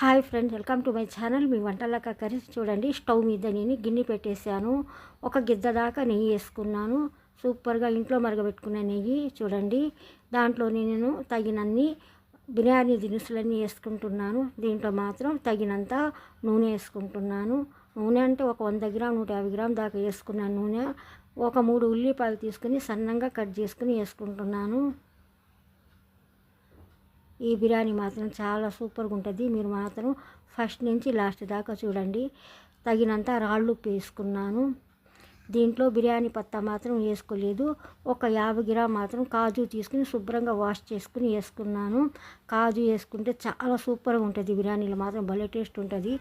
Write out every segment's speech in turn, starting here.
Hi friends welcome to my channel. మీ వంటలక curry చూడండి. Stove మీద నేను గిన్నె పెట్టేశాను. ఒక గిద్ద దాకా నెయ్యి వేసుకున్నాను. సూపర్గా ఇంట్లో మరగబెట్టుకున్న నెయ్యి చూడండి. దాంట్లో నేను తగినన్ని బిర్యానీ దినుసులన్నీ వేసుకుంటున్నాను. దీంట్లో మాత్రం తగినంత నూనె వేసుకుంటున్నాను. నూనె అంటే ఒక వంద గ్రామ్ నూట యాభై గ్రామ్ దాకా వేసుకున్నాను నూనె ఒక మూడు ఉల్లిపాయలు తీసుకుని సన్నంగా కట్ చేసుకుని వేసుకుంటున్నాను. ఈ బిర్యానీ మాత్రం చాలా సూపర్గా ఉంటుంది. మీరు మాత్రం ఫస్ట్ నుంచి లాస్ట్ దాకా చూడండి. తగినంత రాళ్ళు ఉప్పు వేసుకున్నాను. దీంట్లో బిర్యానీ పత్తా మాత్రం వేసుకోలేదు. ఒక యాభై గ్రామ్ మాత్రం కాజు తీసుకుని శుభ్రంగా వాష్ చేసుకుని వేసుకున్నాను. కాజు వేసుకుంటే చాలా సూపర్గా ఉంటుంది. బిర్యానీలో మాత్రం భలే టేస్ట్ ఉంటుంది.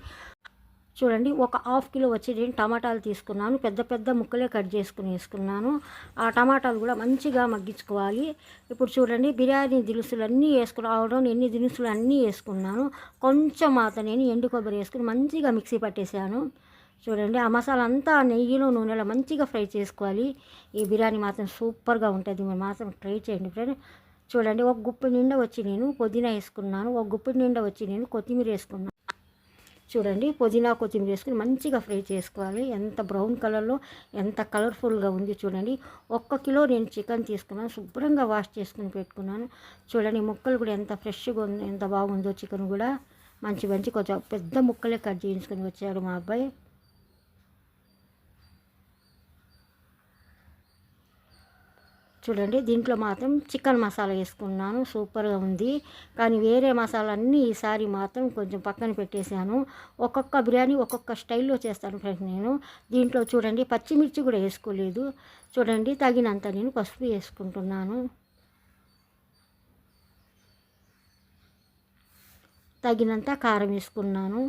చూడండి ఒక హాఫ్ కిలో వచ్చి నేను టమాటాలు తీసుకున్నాను. పెద్ద పెద్ద ముక్కలే కట్ చేసుకుని వేసుకున్నాను. ఆ టమాటాలు కూడా మంచిగా మగ్గించుకోవాలి. ఇప్పుడు చూడండి బిర్యానీ దినుసులు అన్నీ వేసుకుని ఆవడం ఎన్ని దినుసులు అన్నీ వేసుకున్నాను. కొంచెం మాత్రం నేను ఎండు కొబ్బరి వేసుకుని మంచిగా మిక్సీ పట్టేశాను. చూడండి ఆ మసాలా అంతా నెయ్యిలో నూనెలో మంచిగా ఫ్రై చేసుకోవాలి. ఈ బిర్యానీ మాత్రం సూపర్గా ఉంటుంది. మీరు మాత్రం ట్రై చేయండి ఫ్రెండ్. చూడండి ఒక గుప్పె నిండా వచ్చి నేను పుదీనా వేసుకున్నాను. ఒక గుప్పె నిండా వచ్చి నేను కొత్తిమీర వేసుకున్నాను. చూడండి పుదీనా కొత్తిమీర వేసుకుని మంచిగా ఫ్రై చేసుకోవాలి. ఎంత బ్రౌన్ కలర్లో ఎంత కలర్ఫుల్గా ఉంది చూడండి. ఒక్క కిలో నేను చికెన్ తీసుకున్నాను శుభ్రంగా వాష్ చేసుకుని పెట్టుకున్నాను. చూడండి ముక్కలు కూడా ఎంత ఫ్రెష్గా ఉంది ఎంత బాగుందో చికెన్ కూడా. మంచి మంచి కొంచెం పెద్ద ముక్కలే కట్ చేయించుకొని వచ్చాడు మా అబ్బాయి. చూడండి దీంట్లో మాత్రం చికెన్ మసాలా వేసుకున్నాను. సూపర్గా ఉంది. కానీ వేరే మసాలా అన్నీ ఈసారి మాత్రం కొంచెం పక్కన పెట్టేశాను. ఒక్కొక్క బిర్యానీ ఒక్కొక్క స్టైల్లో చేస్తాను ఫ్రెండ్స్ నేను. దీంట్లో చూడండి పచ్చిమిర్చి కూడా వేసుకోలేదు. చూడండి తగినంత నేను పసుపు వేసుకుంటున్నాను. తగినంత కారం వేసుకున్నాను.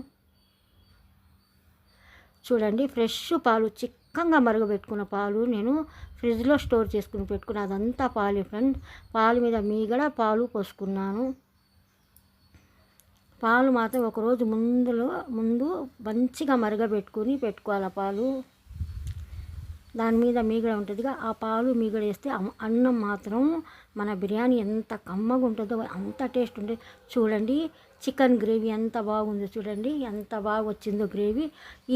చూడండి ఫ్రెష్ పాలు చిక్ పక్కంగా మరగబెట్టుకున్న పాలు నేను ఫ్రిడ్జ్లో స్టోర్ చేసుకుని పెట్టుకున్న అదంతా పాలు ఫ్రెండ్. పాలు మీద మీగడ పాలు పోసుకున్నాను. పాలు మాత్రం ఒకరోజు ముందులో ముందు మంచిగా మరగబెట్టుకుని పెట్టుకోవాలి పాలు. దాని మీద మీగడ ఉంటుందిగా. ఆ పాలు మీగడ వేస్తే అన్నం మాత్రం మన బిర్యానీ ఎంత కమ్మగా ఉంటుందో అంత టేస్ట్ ఉంటుంది చూడండి చికెన్ గ్రేవీ ఎంత బాగుందో చూడండి ఎంత బాగా వచ్చిందో గ్రేవీ.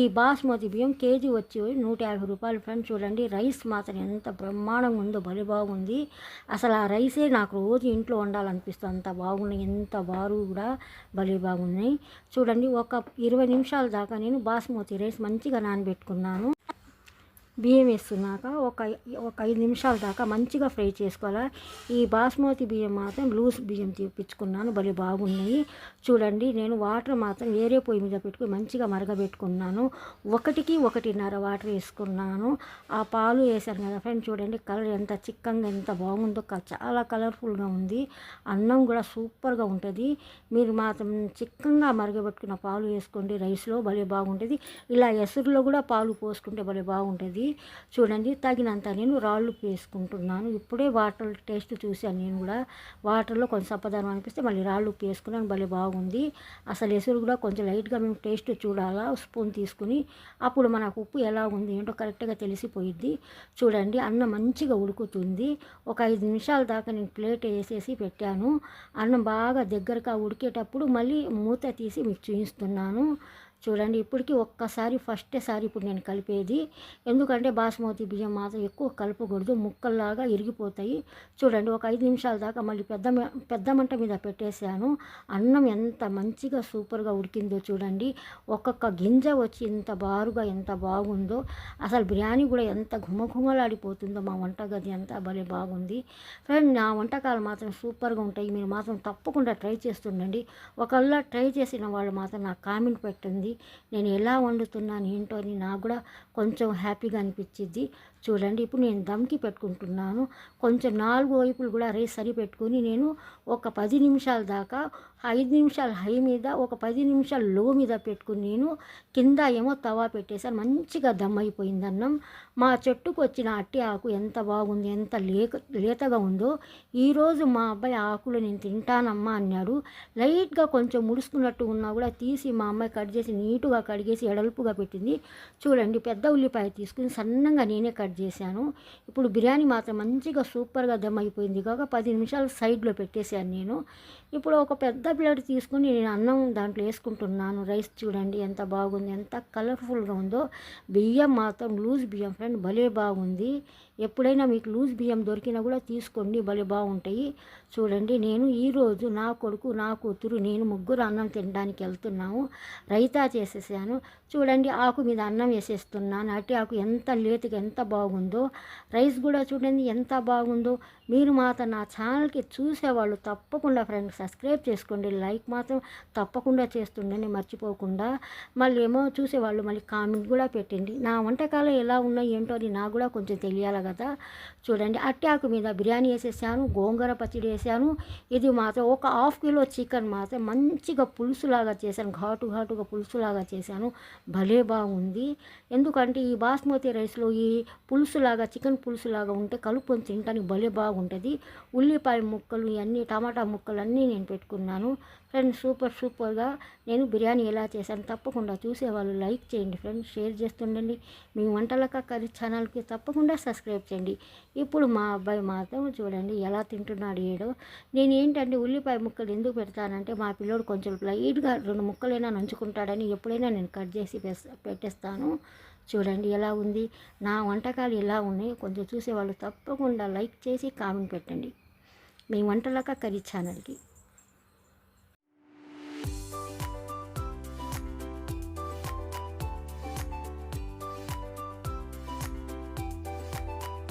ఈ బాస్మతి బియ్యం కేజీ వచ్చి నూట యాభై రూపాయలు ఫ్రెండ్ చూడండి. రైస్ మాత్రం ఎంత బ్రహ్మాండంగా ఉందో భలే బాగుంది. అసలు ఆ రైసే నాకు రోజు ఇంట్లో వండాలనిపిస్తుంది. అంత బాగున్నాయి ఎంత బారు కూడా భలే బాగున్నాయి. చూడండి ఒక ఇరవై నిమిషాల దాకా నేను బాస్మతి రైస్ మంచిగా నానబెట్టుకున్నాను. బియ్యం వేస్తున్నాక ఒక ఒక ఐదు నిమిషాల దాకా మంచిగా ఫ్రై చేసుకోవాలి. ఈ బాస్మతి బియ్యం మాత్రం లూజ్ బియ్యం తెప్పించుకున్నాను. భలే బాగున్నాయి. చూడండి నేను వాటర్ మాత్రం వేరే పొయ్యి మీద పెట్టుకుని మంచిగా మరగబెట్టుకున్నాను. ఒకటికి ఒకటిన్నర వాటర్ వేసుకున్నాను. ఆ పాలు వేసాను కదా ఫ్రెండ్ చూడండి కలర్ ఎంత చిక్కంగా ఎంత బాగుందో చాలా కలర్ఫుల్గా ఉంది. అన్నం కూడా సూపర్గా ఉంటుంది. మీరు మాత్రం చిక్కంగా మరగబెట్టుకున్న పాలు వేసుకోండి రైస్లో భలే బాగుంటుంది. ఇలా ఎసురులో కూడా పాలు పోసుకుంటే భలే బాగుంటుంది. చూడండి తగినంత నేను రాళ్ళు వేసుకుంటున్నాను. ఇప్పుడే వాటర్ టేస్ట్ చూశాను నేను కూడా. వాటర్లో కొంచెం సప్పదనం అనిపిస్తే మళ్ళీ రాళ్ళు ఉప్పు వేసుకున్నాను. భలే బాగుంది. అసలు ఎసురు కూడా కొంచెం లైట్గా మేము టేస్ట్ చూడాలా? స్పూన్ తీసుకుని అప్పుడు మనకు ఉప్పు ఎలా ఉంది ఏంటో కరెక్ట్గా తెలిసిపోయిద్ది. చూడండి అన్నం మంచిగా ఉడుకుతుంది. ఒక ఐదు నిమిషాల దాకా నేను ప్లేట్ వేసేసి పెట్టాను. అన్నం బాగా దగ్గరగా ఉడికేటప్పుడు మళ్ళీ మూత తీసి మీకు చూపిస్తున్నాను చూడండి ఇప్పటికీ ఒక్కసారి ఫస్ట్ సారి ఇప్పుడు నేను కలిపేది. ఎందుకంటే బాస్మతి బియ్యం మాత్రం ఎక్కువ కలపకూడదు ముక్కల్లాగా ఇరిగిపోతాయి. చూడండి ఒక ఐదు నిమిషాల దాకా మళ్ళీ పెద్ద పెద్ద మంట మీద పెట్టేశాను. అన్నం ఎంత మంచిగా సూపర్గా ఉడికిందో చూడండి. ఒక్కొక్క గింజ వచ్చి ఎంత బారుగా ఎంత బాగుందో. అసలు బిర్యానీ కూడా ఎంత ఘుమఘుమలాడిపోతుందో మా వంటగది అంతా భలే బాగుంది. ఫ్రెండ్ నా వంటకాలు మాత్రం సూపర్గా ఉంటాయి. మీరు మాత్రం తప్పకుండా ట్రై చేస్తుండండి. ఒకళ్ళ ట్రై చేసిన వాళ్ళు మాత్రం నాకు కామెంట్ పెట్టండి. నేను ఎలా వండుతున్నాను ఏంటో అని నాకు కూడా కొంచెం హ్యాపీగా అనిపించింది. చూడండి ఇప్పుడు నేను దమ్కి పెట్టుకుంటున్నాను. కొంచెం నాలుగు వైపులు కూడా రైస్ సరిపెట్టుకొని నేను ఒక పది నిమిషాల దాకా ఐదు నిమిషాలు హై మీద ఒక పది నిమిషాలు లో మీద పెట్టుకుని నేను కింద ఏమో తవా పెట్టేశాను. మంచిగా దమ్ అయిపోయింది అన్నం. మా చెట్టుకు వచ్చిన అట్టి ఆకు ఎంత బాగుంది ఎంత లేక లేతగా ఉందో ఈరోజు మా అబ్బాయి ఆకులు నేను తింటానమ్మా అన్నాడు. లైట్గా కొంచెం ముడుచుకున్నట్టు ఉన్నా కూడా తీసి మా అమ్మాయి కట్ చేసి నీటుగా కడిగేసి ఎడల్పుగా పెట్టింది. చూడండి పెద్ద ఉల్లిపాయ తీసుకుని సన్నంగా నేనే కట్ కట్ చేశాను. ఇప్పుడు బిర్యానీ మాత్రం మంచిగా సూపర్గా దమ్ అయిపోయింది. కాక పది నిమిషాలు సైడ్లో పెట్టేశాను నేను. ఇప్పుడు ఒక పెద్ద ప్లేట్ తీసుకుని నేను అన్నం దాంట్లో వేసుకుంటున్నాను. రైస్ చూడండి ఎంత బాగుంది ఎంత కలర్ఫుల్గా ఉందో. బియ్యం మాత్రం లూజ్ బియ్యం ఫ్రెండ్ భలే బాగుంది. ఎప్పుడైనా మీకు లూజ్ బియ్యం దొరికినా కూడా తీసుకోండి భలే బాగుంటాయి. చూడండి నేను ఈరోజు నా కొడుకు నా కూతురు నేను ముగ్గురు అన్నం తినడానికి వెళ్తున్నాము. రైతా చేసేసాను. చూడండి ఆకు మీద అన్నం వేసేస్తున్నాను. అట్టి ఆకు ఎంత లేతుగా ఎంత బాగుందో. రైస్ కూడా చూడండి ఎంత బాగుందో. మీరు మాత్రం నా ఛానల్కి చూసేవాళ్ళు తప్పకుండా ఫ్రెండ్స్ సబ్స్క్రైబ్ చేసుకోండి. లైక్ మాత్రం తప్పకుండా చేస్తుండని మర్చిపోకుండా. మళ్ళీ ఏమో చూసేవాళ్ళు మళ్ళీ కామెంట్ కూడా పెట్టండి. నా వంటకాలు ఎలా ఉన్నాయి ఏంటో అది నాకు కూడా కొంచెం తెలియాలి కదా. చూడండి అట్టాకు మీద బిర్యానీ వేసేసాను గోంగూర పచ్చడి వేసాను. ఇది మాత్రం ఒక హాఫ్ కిలో చికెన్ మాత్రం మంచిగా పులుసులాగా చేశాను ఘాటు ఘాటుగా పులుసులాగా చేశాను. భలే బాగుంది. ఎందుకంటే ఈ బాస్మతి రైస్లో ఈ పులుసులాగా చికెన్ పులుసులాగా ఉంటే కలుపుని తినడానికి భలే బాగుంటుంది. ఉల్లిపాయ ముక్కలు ఇవన్నీ టమాటా ముక్కలు అన్నీ నేను పెట్టుకున్నాను. ఫ్రెండ్స్ సూపర్ సూపర్గా నేను బిర్యానీ ఎలా చేశాను తప్పకుండా చూసేవాళ్ళు లైక్ చేయండి ఫ్రెండ్స్ షేర్ చేస్తుండండి. మీ వంటలక కర్రీ ఛానల్కి తప్పకుండా సబ్స్క్రైబ్ చేయండి. ఇప్పుడు మా అబ్బాయి మాత్రం చూడండి ఎలా తింటున్నాడు ఏడో. నేను ఏంటంటే ఉల్లిపాయ ముక్కలు ఎందుకు పెడతానంటే మా పిల్లోడు కొంచెం లైట్గా రెండు ముక్కలైనా నంచుకుంటాడని ఎప్పుడైనా నేను కట్ చేసి పెస్- పెట్టేస్తాను. చూడండి ఎలా ఉంది. నా వంటకాలు ఎలా ఉన్నాయి కొంచెం చూసేవాళ్ళు తప్పకుండా లైక్ చేసి కామెంట్ పెట్టండి. మీ వంటలక కర్రీ ఛానల్కి.